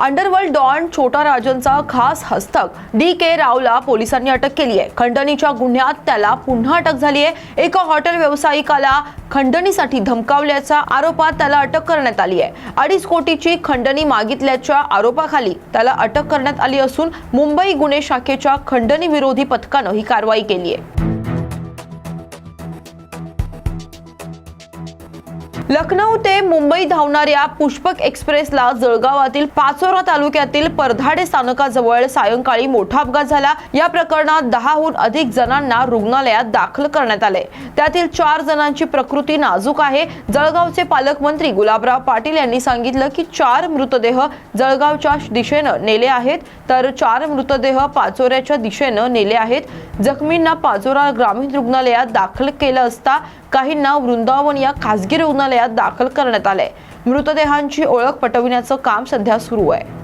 Underworld don छोटा राजनचा खास हस्तक. डी के रावला पोलिसांनी अटक केली आहे. खंडणीच्या गुन्ह्यात त्याला पुन्हा अटक झाली आहे. एका हॉटेल व्यावसायिकाला खंडणीसाठी धमकावल्याच्या आरोपात त्याला अटक करण्यात आली आहे. अडीच कोटीची खंडणी मागितल्याच्या आरोपाखाली त्याला अटक करण्यात आली असून मुंबई गुन्हे शाखेच्या खंडणी विरोधी पथकानं ही कारवाई केली आहे. लखनौ ते मुंबई धावणाऱ्या पुष्पक एक्सप्रेसला जळगावातील पाचोरा तालुक्यातील परधाडे स्थानकाजवळ सायंकाळी मोठा अपघात झाला. या प्रकरणात दहाहून अधिक जणांना रुग्णालयात दाखल करण्यात आले. त्यातील चार जणांची प्रकृती नाजूक आहे. जळगावचे पालकमंत्री गुलाबराव पाटील यांनी सांगितलं की चार मृतदेह जळगावच्या दिशेनं नेले आहेत. तर चार मृतदेह पाचोऱ्याच्या दिशेनं नेले आहेत. जखमींना पाचोरा ग्रामीण रुग्णालयात दाखल केलं असता काहींना वृंदावन या खासगी रुग्णालयात दाखल करण्यात आले मृतदेहांची ओळख पटविण्याचं काम सध्या सुरू आहे.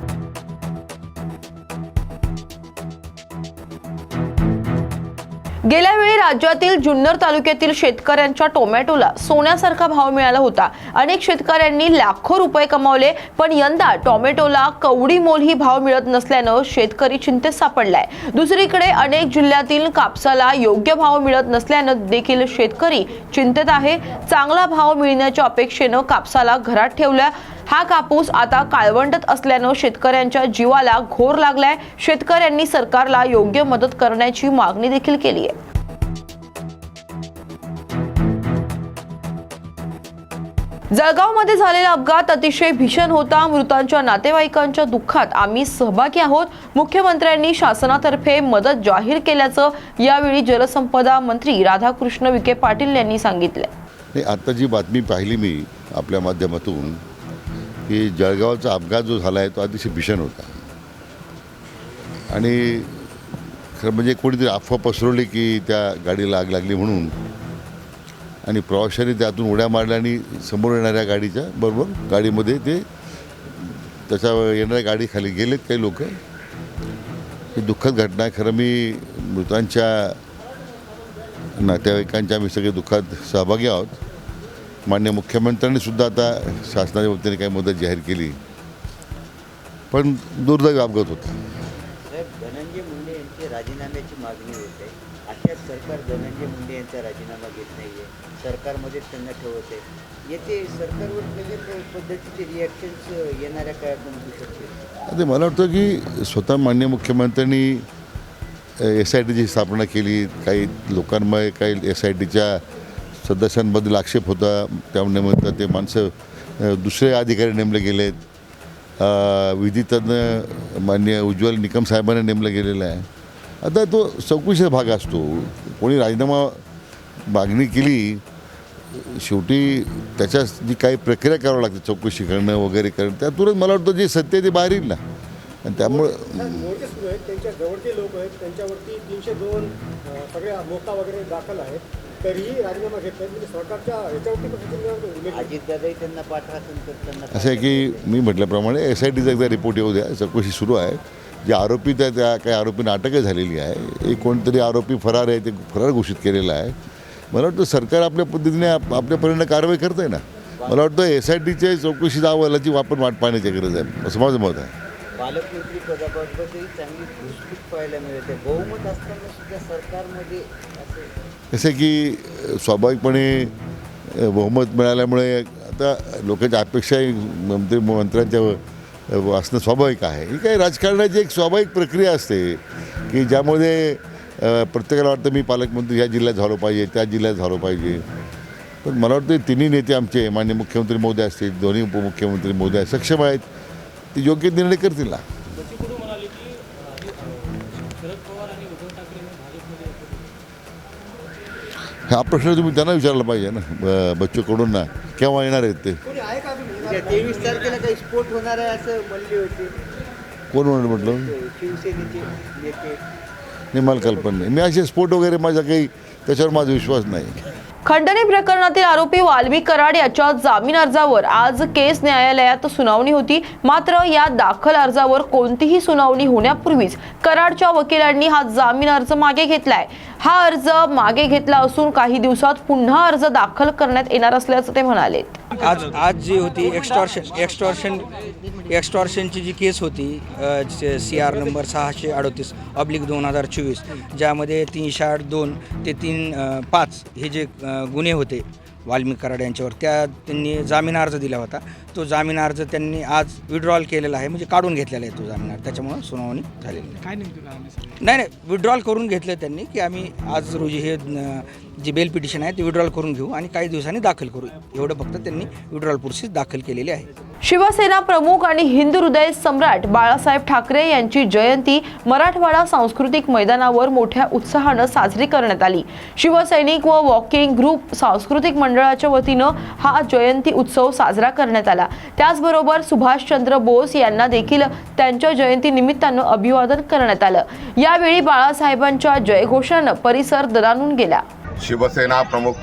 गेल्या वेळी राज्यातील जुन्नर तालुक्यातील शेतकऱ्यांच्या टोमॅटोला सोन्यासारखा भाव मिळाला होता. अनेक शेतकऱ्यांनी लाखो रुपये कमावले पण यंदा टोमॅटोला कवडी मोल ही भाव मिळत नसल्यानं शेतकरी चिंतेत सापडलाय. दुसरीकडे अनेक जिल्ह्यातील कापसाला योग्य भाव मिळत नसल्यानं देखील शेतकरी चिंतेत आहे. चांगला भाव मिळण्याच्या अपेक्षेनं कापसाला घरात ठेवल्या हा कापूस आता काळवंडत असल्यानं शेतकऱ्यांच्या जीवाला घोर लागलाय. शेतकऱ्यांनी सरकारला योग्य मदत करण्याची मागणी देखील केली आहे. जळगावमध्ये झालेला अपघात अतिशय भीषण होता. मृतांच्या नातेवाईकांच्या दुःखात आम्ही सहभागी आहोत. मुख्यमंत्र्यांनी शासनातर्फे मदत जाहीर केल्याचं यावेळी जलसंपदा मंत्री राधाकृष्ण विखे पाटील यांनी सांगितलं आता जी बातमी पाहिली मी आपल्या माध्यमातून की जळगावचा अपघात जो झाला आहे तो अतिशय भीषण होता. आणि खरं म्हणजे कोणीतरी अफवा पसरवली की त्या गाडीला आग लागली म्हणून. आणि प्रवाशांनी त्यातून उड्या मारल्या आणि समोर येणाऱ्या गाडीच्या बरोबर गाडीमध्ये ते त्याच्या येणाऱ्या गाडीखाली गेलेत काही लोक. ही दुःखद घटना आहे. खरं मी मृतांच्या नातेवाईकांच्या आम्ही सगळे दुःखात सहभागी आहोत. मान्य मुख्यमंत्र्यांनी सुद्धा आता शासनाच्या वतीने काही मदत जाहीर केली. पण दुर्दैवी अपघात होता. धनंजय मुंडे यांची राजीनाम्याची मागणी होते. अशात सरकार धनंजय मुंडे यांचा राजीनामा घेत नाहीये. सरकारमध्येच त्यांना ठेवत आहे. येथे सरकारवर पद्धतीचे रिॲक्शन्स येणाऱ्या काळात शकतील? आता मला वाटतं की स्वतः मान्य मुख्यमंत्र्यांनी एस आय टीची स्थापना केली. काही लोकांमुळे काही एस आय टीच्या सदस्यांबद्दल आक्षेप होता. त्यानिमित्त ते माणसं दुसरे अधिकारी नेमले गेलेत. आहेत विधितज्ञ मान्य उज्ज्वल निकम साहेबांना नेमलं गेलेलं आहे. आता तो चौकशीचा भाग असतो. कोणी राजीनामा मागणी केली शेवटी त्याच्या जी काही प्रक्रिया करावी लागते चौकशी करणं वगैरे करणं त्यातूनच मला वाटतं जे सत्य ते बाहेर येईल ना. आणि त्यामुळं त्यांच्या जवळचे लोक आहेत त्यांच्यावरती तीनशे दोन सगळ्या मोका वगैरे दाखल आहेत. तरीही राजीनामा म्हणजे सरकारच्या अजितदादाही त्यांना करताना असं आहे की मी म्हटल्याप्रमाणे एस आय टीचा एकदा रिपोर्ट येऊ द्या चौकशी सुरू आहे. जे आरोपी त्या त्या काही आरोपींना अटकही झालेली आहे एक कोणतरी आरोपी फरार आहे ते फरार घोषित केलेला आहे. मला वाटतं सरकार आपल्या पद्धतीने आप आपल्या परीने कारवाई करतं आहे ना. मला वाटतं एस आय टीच्या चौकशीचा अहवालाची वापर वाट पाहण्याची गरज आहे. असं माझं मत आहे. पालकमंत्री पदाबाबतही चांगली पाहायला मिळते. बहुमत असताना सुद्धा सरकारमध्ये जसे कसं की स्वाभाविकपणे बहुमत मिळाल्यामुळे आता लोकांच्या अपेक्षाही मंत्री मंत्र्यांच्या असणं स्वाभाविक आहे. ही काही राजकारणाची एक स्वाभाविक प्रक्रिया असते की ज्यामध्ये प्रत्येकाला वाटतं मी पालकमंत्री ह्या जिल्ह्यात झालो पाहिजे त्या जिल्ह्यात झालो पाहिजे. पण मला वाटतं तिन्ही नेते आमचे मान्य मुख्यमंत्री मोदी असतील दोन्ही उपमुख्यमंत्री मोदी सक्षम आहेत ते योग्य निर्णय करतील ना. हा प्रश्न तुम्ही त्यांना विचारला पाहिजे ना ब- बच्चू कडूंना केव्हा येणार आहेत ते? कोणी आहे का अजून? उद्या तेवीस तारखेला काही स्फोट होणार आहे असं म्हणले होते. कोण म्हणून म्हटलं? शिवसेनेचे नेते. नाही मला कल्पना नाही. मी असे स्फोट वगैरे माझा काही त्याच्यावर माझा विश्वास नाही. खंडणी प्रकरणातील आरोपी वाल्मिक कराड याच्या जामीन अर्जावर आज केस न्यायालयात सुनावणी होती. मात्र या दाखल अर्जावर कोणतीही सुनावणी होण्यापूर्वीच कराडच्या वकिलांनी हा जामीन अर्ज मागे घेतलाय. हा अर्ज मागे घेतला असून काही दिवसात पुन्हा अर्ज दाखल करण्यात येणार असल्याचं ते म्हणाले. आज आज जी होती एक्स्टॉर्शन एक्स्टॉर्शन एक्स्टॉर्शनची जी केस होती सी आर नंबर सहाशे अडोतीस ऑब्लिक दोन हजार चोवीस ज्यामध्ये तीनशे आठ दोन ते तीन पाच हे जे गुन्हे होते वाल्मिक कराड यांच्यावर. त्या त्यांनी जामीन अर्ज दिला होता. तो जामीन अर्ज त्यांनी आज विड्रॉल केलेला आहे. म्हणजे काढून घेतलेला आहे तो जामीन अर्ज. त्याच्यामुळं सुनावणी झालेली नाही. काय? नाही नाही. विड्रॉल करून घेतलं त्यांनी की आम्ही आज रोजी हे जी बेल पिटिशन आहे ती विड्रॉल करून घेऊ आणि काही दिवसांनी दाखल करू. एवढं फक्त त्यांनी विड्रॉल प्रोसेस दाखल केलेली आहे. शिवसेना प्रमुख आणि हिंदू हृदय सम्राट बाळासाहेब ठाकरे यांची जयंती मराठवाडा सांस्कृतिक मैदानावर मोठ्या उत्साहानं साजरी करण्यात आली. शिवसैनिक व वॉकिंग ग्रुप सांस्कृतिक मंडळाच्या वतीनं हा जयंती उत्सव साजरा करण्यात आला. त्याचबरोबर सुभाषचंद्र बोस यांना देखील त्यांच्या जयंती निमित्तानं अभिवादन करण्यात आलं. यावेळी बाळासाहेबांच्या जयघोषानं परिसर दरानून गेला. शिवसेना प्रमुख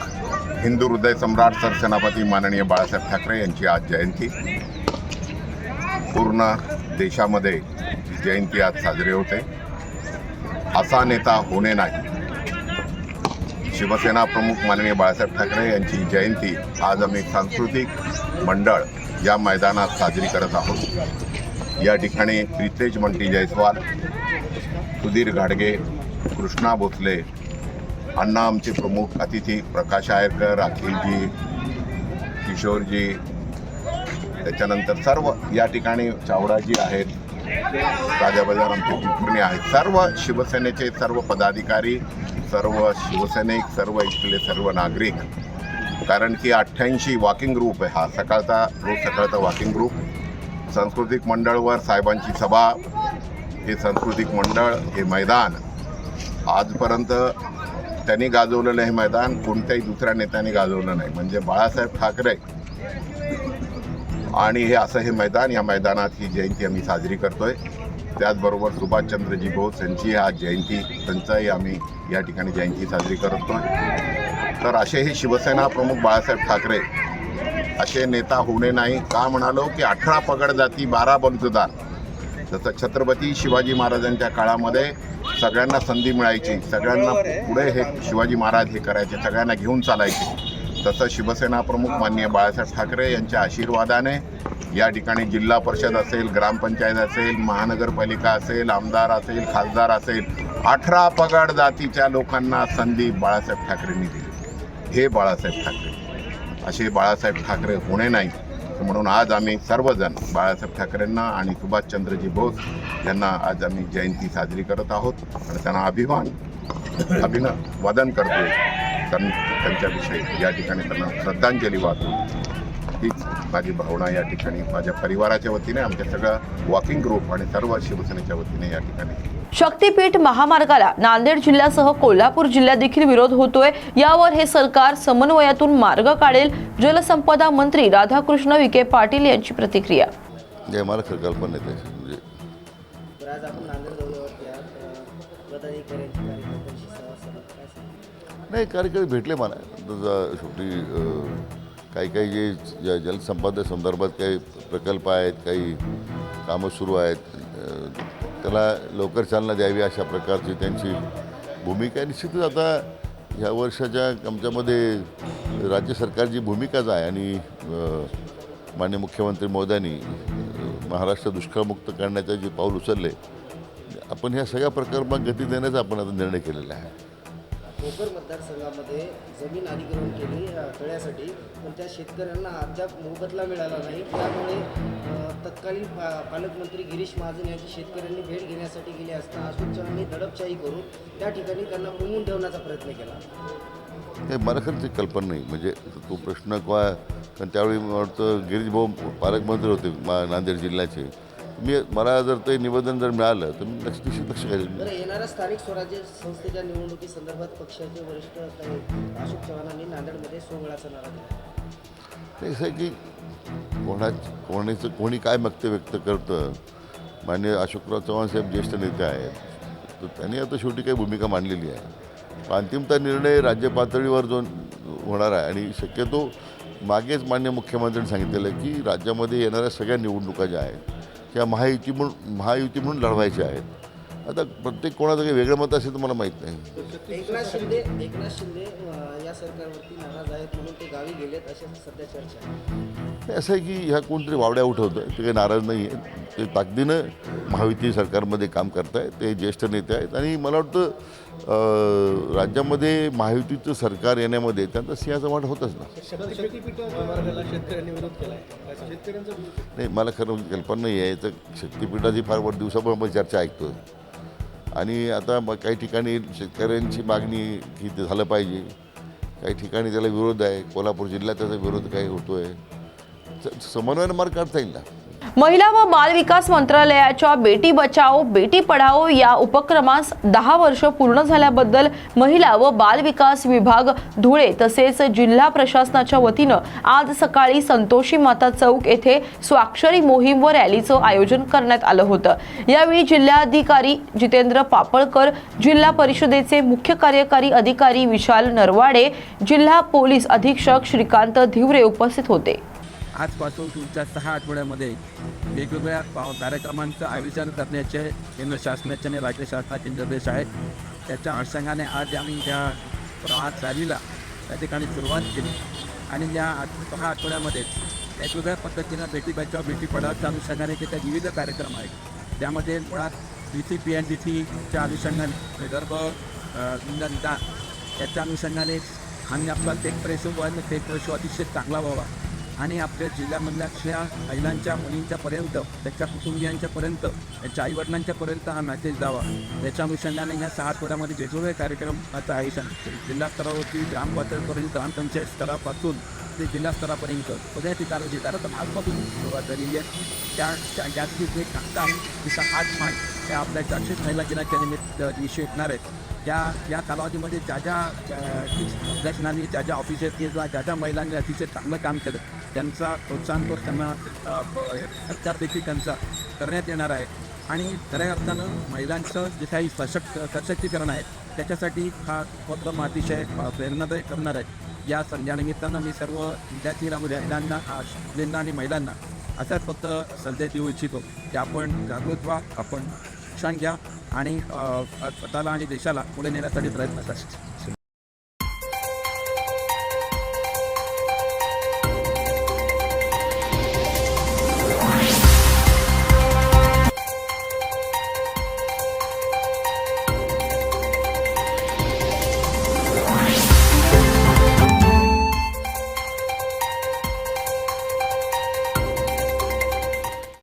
हिंदू हृदय सम्राट सरसेनापती माननीय बाळासाहेब ठाकरे यांची आज जयंती. पूर्ण देशामध्ये जयंती आज साजरी होते. असा नेता होणे नाही. शिवसेना प्रमुख माननीय बाळासाहेब ठाकरे यांची जयंती आज आम्ही सांस्कृतिक मंडळ या मैदानात साजरी करत आहोत. या ठिकाणी प्रितेश मंटी जयस्वाल सुधीर घाडगे कृष्णा भोसले अण्णा आमचे प्रमुख अतिथी प्रकाश आयरकर अखिलजी किशोरजी त्याच्यानंतर सर्व या ठिकाणी चावडाजी आहेत राजा बाजार आमचे कुलकर्णी आहेत. सर्व शिवसेनेचे सर्व पदाधिकारी सर्व शिवसैनिक सर्व इथले सर्व नागरिक कारण की अठ्ठ्याऐंशी वॉकिंग ग्रुप आहे हा. सकाळचा रोज सकाळचा वॉकिंग ग्रुप सांस्कृतिक मंडळवर साहेबांची सभा हे सांस्कृतिक मंडळ हे मैदान. आजपर्यंत त्यांनी गाजवलेलं हे मैदान कोणत्याही दुसऱ्या नेत्याने गाजवलं नाही. म्हणजे बाळासाहेब ठाकरे आणि हे असं हे मैदान या मैदानात ही जयंती आम्ही साजरी करतोय. त्याचबरोबर सुभाषचंद्रजी बोस यांची आज जयंती त्यांचाही आम्ही या ठिकाणी जयंती साजरी करतोय. तर असे हे शिवसेना प्रमुख बाळासाहेब ठाकरे असे नेता होणे नाही. का म्हणालो की अठरा पगड जाती बारा बलुतेदार जसं छत्रपती शिवाजी महाराजांच्या काळामध्ये सगळ्यांना संधी मिळायची सगळ्यांना पुढे हे शिवाजी महाराज हे करायचे सगळ्यांना घेऊन चालायचे. तसं शिवसेना प्रमुख माननीय बाळासाहेब ठाकरे यांच्या आशीर्वादाने या ठिकाणी जिल्हा परिषद असेल ग्रामपंचायत असेल महानगरपालिका असेल आमदार असेल खासदार असेल अठरा पगड जातीच्या लोकांना संधी बाळासाहेब ठाकरेंनी दिली. हे बाळासाहेब ठाकरे. असे बाळासाहेब ठाकरे होणे नाही म्हणून आज आम्ही सर्वजण बाळासाहेब ठाकरेंना आणि सुभाषचंद्रजी बोस यांना आज आम्ही जयंती साजरी करत आहोत. आणि त्यांना अभिमान अभिन वदन करतो त्यांच्याविषयी या ठिकाणी त्यांना श्रद्धांजली वाहतो माझी भावना या ठिकाणी माझ्या परिवाराच्या वतीने आमच्या सगळ्या वॉकिंग ग्रुप आणि सर्व शिवसेनेच्या वतीने या ठिकाणी. शक्तीपीठ महामार्गाला नांदेड जिल्ह्यासह कोल्हापूर जिल्ह्यात देखील विरोध होतोय. यावर हे सरकार समन्वयातून मार्ग काढेल. जलसंपदा मंत्री राधाकृष्ण विखे पाटील यांची प्रतिक्रिया. मला कल्पना म्हणजे? नाही कार्यकर्ते भेटले मला. शेवटी काही काही जे ज- जलसंपदा संदर्भात काही प्रकल्प आहेत काही कामं सुरू आहेत त्याला लवकर चालना द्यावी अशा प्रकारची त्यांची भूमिका आहे. निश्चितच आता ह्या वर्षाच्या आमच्यामध्ये राज्य सरकारची भूमिकाच आहे आणि माननीय मुख्यमंत्री मोदयांनी महाराष्ट्र दुष्काळमुक्त करण्याचं जे पाऊल उचलले आपण ह्या सगळ्या प्रकल्पात गती देण्याचा आपण आता निर्णय केलेला आहे. भोकर मतदारसंघामध्ये जमीन अधिग्रहण केली तळ्यासाठी. पण त्या शेतकऱ्यांना अद्याप मोबदला मिळाला नाही. त्यामुळे तत्कालीन पा पालकमंत्री गिरीश महाजन यांची शेतकऱ्यांनी भेट घेण्यासाठी गेले असता अशोक दडपशाही करून त्या ठिकाणी त्यांना कोंबून ठेवण्याचा प्रयत्न केला. हे मला खरंच कल्पना नाही. म्हणजे तो प्रश्न काय कारण त्यावेळी मला वाटतं गिरीश भाऊ पालकमंत्री होते मा नांदेड जिल्ह्याचे. मी मला जर ते निवेदन जर मिळालं तर मी लक्ष निश्चित लक्ष बरं येणाऱ्या स्थानिक स्वराज्य संस्थेच्या निवडणुकीसंदर्भात पक्षाचे वरिष्ठ अशोक चव्हाणांनी नांदेडमध्ये सोहळाचा नारा दिला. असं की कोणा कोणाचं कोणी काय मत व्यक्त करतं? मान्य अशोकराव चव्हाण साहेब ज्येष्ठ नेते आहेत. तर त्यांनी आता शेवटी काही भूमिका मांडलेली आहे. अंतिमता निर्णय राज्य पातळीवर जो होणार आहे. आणि शक्यतो मागेच मान्य मुख्यमंत्र्यांनी सांगितलेलं आहे की राज्यामध्ये येणाऱ्या सगळ्या निवडणुका ज्या आहेत त्या महायुती म्हणून महायुती म्हणून लढवायच्या आहेत. आता प्रत्येक कोणाचं काही वेगळं मत असेल तर मला माहीत नाही. एकनाथ शिंदे एकनाथ शिंदे या सरकारवरती नाराज आहेत म्हणून ते गावी गेलेत अशा सध्या चर्चा आहे. असं आहे की ह्या कोणतरी वावड्या उठवतं ते काही नाराज नाही आहे ते ताकदीनं महायुती सरकारमध्ये काम करत आहे ते ज्येष्ठ नेते आहेत. आणि मला वाटतं राज्यामध्ये महायुतीचं सरकार येण्यामध्ये त्यांचा सिंहाचा वाट होतच ना. नाही मला खरं म्हणजे कल्पना नाही आहे तर शक्तिपीठाची फार दिवसाभर मग चर्चा ऐकतो आणि आता मग काही ठिकाणी शेतकऱ्यांची मागणी की ते झालं पाहिजे. काही ठिकाणी त्याला विरोध आहे. कोल्हापूर जिल्ह्यात त्याचा विरोध काही होतो आहे समन्वयानं मार्ग काढता येईल ना? महिला व बाल विकास मंत्रालयाच्या बेटी बचाओ बेटी पढाओ या उपक्रमास दहा वर्ष पूर्ण झाल्याबद्दल महिला व बाल विकास विभाग धुळे तसेच जिल्हा प्रशासनाच्या वतीनं आज सकाळी संतोषी माता चौक येथे स्वाक्षरी मोहीम व रॅलीचं आयोजन करण्यात आलं होतं. यावेळी जिल्हाधिकारी जितेंद्र पापळकर जिल्हा परिषदेचे मुख्य कार्यकारी अधिकारी विशाल नरवाडे जिल्हा पोलीस अधीक्षक श्रीकांत धिवरे उपस्थित होते. आजपासून पुढच्या सहा आठवड्यामध्ये वेगवेगळ्या पा कार्यक्रमांचं आयोजन करण्याचे केंद्र शासनाचे आणि राज्य शासनाचे निर्देश आहेत. त्याच्या अनुषंगाने आज आम्ही त्या प्रवास रॅलीला त्या ठिकाणी सुरुवात केली. आणि या आठ सहा आठवड्यामध्ये वेगवेगळ्या पद्धतीनं बेटी बचाव बेटी पढावच्या अनुषंगाने त्याच्या विविध कार्यक्रम आहेत. त्यामध्ये मुळात D C P N D सीच्या अनुषंगाने विदर्भ निदान याच्या अनुषंगाने आणि आपला tech press one tech press अतिशय चांगला व्हावा. आणि आपल्या जिल्ह्यामधल्या अशा महिलांच्या मुलींच्यापर्यंत त्याच्या कुटुंबियांच्यापर्यंत त्याच्या आईवडिलांच्यापर्यंत हा मेसेज जावा त्याच्या अनुषंगाने ह्या सहा आठवड्यामध्ये वेगवेगळे कार्यक्रमाचं आयोजन जिल्हा स्तरावरती ग्राम पातळीपर्यंत ग्रामपंचायत स्तरापासून ते जिल्हा स्तरापर्यंत सगळ्या ठिकाणी जे कारण आजपासून सुरुवात झालेली आहे. त्या त्या जे काम तिचा आठ मार्च त्या आपल्या जागतिक महिला दिनाच्या निमित्त दिवशी येणार आहेत. त्या या कालावधीमध्ये ज्या ज्या प्रशासनाने ज्या ज्या ऑफिसर्सनी किंवा ज्या ज्या महिलांनी अतिशय चांगलं काम केलं त्यांचा प्रोत्साहनपर त्यांना त्यापैकी देखील त्यांचा करण्यात येणार आहे. आणि खऱ्या अर्थानं महिलांचं जे काही सशक्त सशक्तीकरण आहे त्याच्यासाठी हा उपक्रम अतिशय प्रेरणादायक करणार आहे. या संध्यानिमित्तानं मी सर्व विद्यार्थी महिलांना मुलींना आणि महिलांना असाच फक्त संदेश देऊ इच्छितो की आपण जागृत व्हा आपण शिक्षण घ्या आणि स्वतःला आणि देशाला पुढे नेण्यासाठी प्रयत्न करा.